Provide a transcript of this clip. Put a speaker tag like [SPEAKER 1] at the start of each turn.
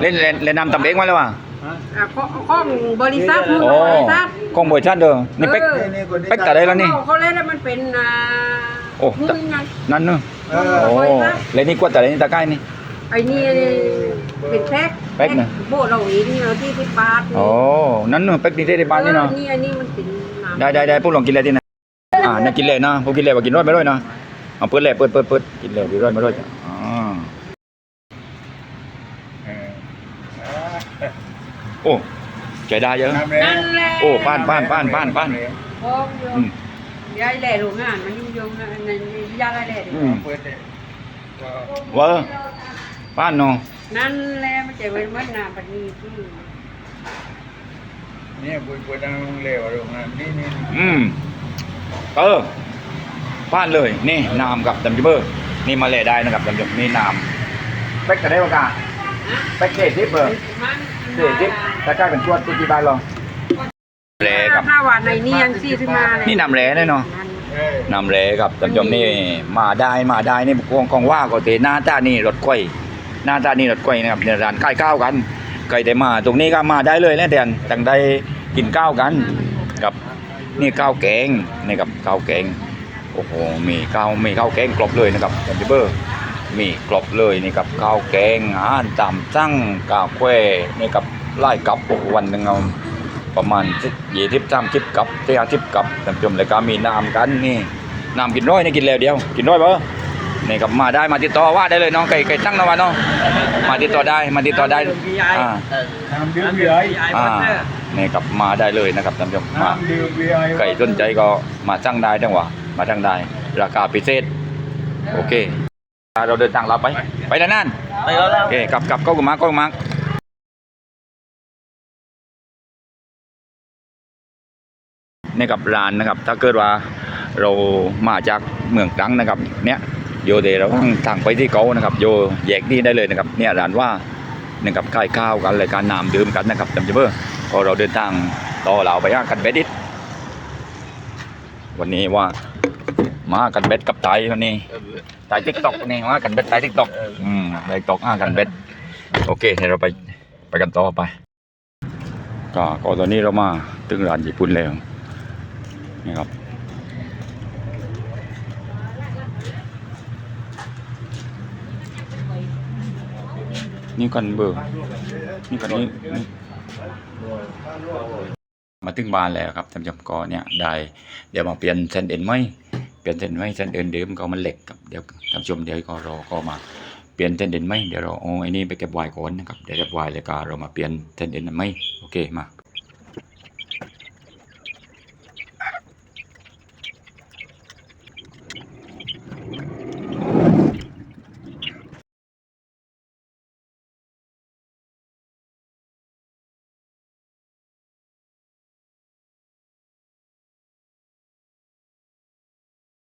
[SPEAKER 1] เล่นเล่นเล่นนำตำเองมาแล้วว่ะ
[SPEAKER 2] อะข้อข้องบริษัทมือ
[SPEAKER 1] โอ้
[SPEAKER 2] บริษัท
[SPEAKER 1] กล้องบริษัทเด้อนี่เป็ก
[SPEAKER 2] เออ
[SPEAKER 1] เป็กแต่ได้แล้วนี่
[SPEAKER 2] เขาเล่นแล้วมันเป็นอ่า
[SPEAKER 1] โอ้
[SPEAKER 2] มือไง
[SPEAKER 1] นั่นเนอะ
[SPEAKER 3] เออ
[SPEAKER 1] โอ้
[SPEAKER 2] บริษัท
[SPEAKER 1] เล่นนี่กวดแต่เล่นนี่ตะไคร้นี่
[SPEAKER 2] ไอ้นี่เป็นแพ็ค
[SPEAKER 1] แพ็คน่ะ
[SPEAKER 2] โบเราเองเนาะที่ที่ปาร์ต
[SPEAKER 1] โอ้นั่นเนอะเป็กนี่ได้ในบ้านนี่เนาะ
[SPEAKER 2] ออนี่อันนี้มันเป็นน้ำ
[SPEAKER 1] ได้ได้ได้พวกลองกินเลยที่ไหนอ่าเนี่ยกินเลยนะพวกกินเลยว่ากินร้อยไม่ร้อยนะเอาเปิดเลยเปิดเปิดเปิดกินเลยกินร้อยไม่ร้อยจ้ะอ๋อ
[SPEAKER 3] เออ
[SPEAKER 1] โอ้ใจได้เยอะ
[SPEAKER 3] น้ำแรง
[SPEAKER 2] นั่นแหละ
[SPEAKER 1] โอ้ป้านป้านป้านป้านป้าน
[SPEAKER 2] พร้อมอยู่
[SPEAKER 1] อืม
[SPEAKER 2] ยายแหล่โรงงานมันยุ่งยงนะในยาแหล่
[SPEAKER 1] อืม
[SPEAKER 3] เปิดเนี่ยก็
[SPEAKER 1] เวอร์ ป้านเนาะ
[SPEAKER 2] นั่นแหละมันจะเป็นวันน้ำปนีที่
[SPEAKER 3] เนี่ยเปิดเปิดทางเลวโรงงานนี่นี่
[SPEAKER 1] อืมเออป้านเลยนี่น้ำกับดัมจิเบอร์นี่มาเลยได้นะครับดัมจินี่น้ำเป็กจะได้โอกาส เป็กเศษทิปเบอร์
[SPEAKER 2] มัน
[SPEAKER 1] เศษทิปตะกร้าเป็นชวดที่บ้านเราแร่กับ
[SPEAKER 2] ถ้าว่าในนี้ยังซีขึ้นมาเลย
[SPEAKER 1] นี่นำแร่แน่เนาะ
[SPEAKER 3] เออนำ
[SPEAKER 1] แร่กับดัมจินี่มาได้มาได้นี่กองกองว่าก็เตหน้าตานี่รถกล้วยหน้าตานี่รถกล้วยนะครับเนี่ยร้านใกล้ข้าวกันใครแต่มา ตรงนี้ก็มาได้เลยนะเดือนตั้งได้กินข้าวกันกับนี่ข้าวแกงนี่กับข้าวแกงโอ้โหมีข้าวมีข้าวแกงกรอบเลยนะครับดัมจิเบอร์ มีกรอบเลยนี่กับข้าวแกงอาหารตามสั่งกาแฟนี่กับไล่กับโอ้โหวันหนึ่งเอาประมาณยี่สิบสามสิบกับเที่ยสิบกับท่านผู้ชมเลยก็มีน้ำกันนี่น้ำกินร้อยนี่กินแล้วเดียว กินร้อยเปล่านี่กับมาได้มาติดต่อว่าได้เลยน้องไก่ไก่ตั้งนะวะน้องมาติดต่อได้มาติดต่อได้อ่า
[SPEAKER 3] น้ำดื่มเบียร์
[SPEAKER 1] อ่านี่กับมาได้เลยนะครับท่านผู้ชมมา
[SPEAKER 3] น้ำดื่มเบียร์
[SPEAKER 1] ไก่สนใจก็มาสั่งได้จังหวะมาสั่งได้ ราคาพิเศษ โอเค เราเดินทางเราไป ไปด้านนั้น
[SPEAKER 4] ไปแล้วแล้ว
[SPEAKER 1] โอเคกลับกลับก็มาก็มานี่กับร้านนะครับ ถ้าเกิดว่าเรามาจากเมืองตรังนะครับ เนี่ยโยเดเราต้องทางไปที่เขานะครับ โยแยกนี่ได้เลยนะครับ เนี่ยร้านว่านะครับใกล้ข้าวกันรายการน้ำดื่มกันนะครับจำจะเบอร์พอเราเดินทางต่อเราไปย่างกันเบดิตวันนี้ว่า มากันเบ็ดกับไทยวันนี้ไทยทิกตอกนี่มากันเบ็ดไทยทิกตอกอืมไทยตอกอ่ากันเบ็ดโอเคเดี๋ยวเราไปไปกันต่อไปก็ก็ตอนนี้เรามาถึงร้านญี่ปุ่นแล้วนี่ครับนี่กันเบอร์นี่กันนี้นี่มาถึงบ้านแล้วครับท่านผู้ชมก็เนี่ยได้เดี๋ยวมาเปลี่ยนเส้นเอ็นไหม เปลี่ยนเส้นไหมเส้นเดินเดิมก็มันเหล็กครับเดี๋ยวท่านชมเดี๋ยวก็รอก็มาเปลี่ยนเส้นเดินไหมเดี๋ยวเราเอาไอ้นี่ไปเก็บไว้ก่อนนะครับเดี๋ยวเก็บไว้แล้วก็เรามาเปลี่ยนเส้นเดินไหมโอเคมา